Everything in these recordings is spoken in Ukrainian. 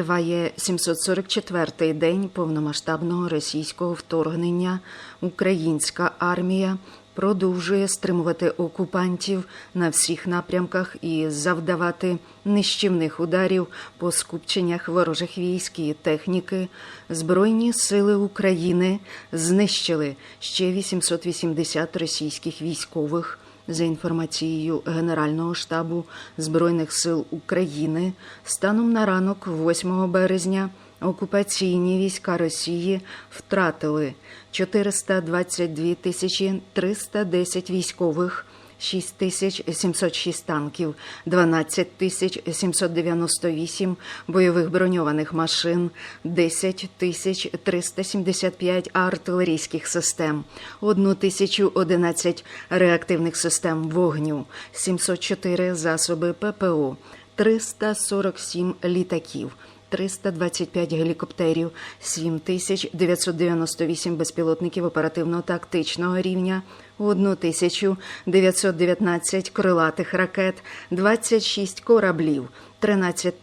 Триває 744-й день повномасштабного російського вторгнення. Українська армія продовжує стримувати окупантів на всіх напрямках і завдавати нищівних ударів по скупченнях ворожих військ і техніки. Збройні сили України знищили ще 880 російських військових. За інформацією Генерального штабу Збройних сил України, станом на ранок 8 березня окупаційні війська Росії втратили 422 тисячі 310 військових, 6 тисяч 706 танків, 12 тисяч 798 бойових броньованих машин, 10 тисяч 375 артилерійських систем, 1 тисячу 11 реактивних систем вогню, 704 засоби ППО, 347 літаків. 325 гелікоптерів, 7998 безпілотників оперативно-тактичного рівня, 1919 крилатих ракет, 26 кораблів, 13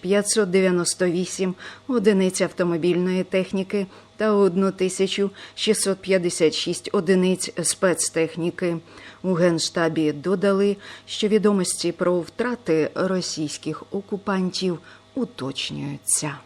598 одиниць автомобільної техніки та 1656 одиниць спецтехніки. У Генштабі додали, що відомості про втрати російських окупантів уточнюються.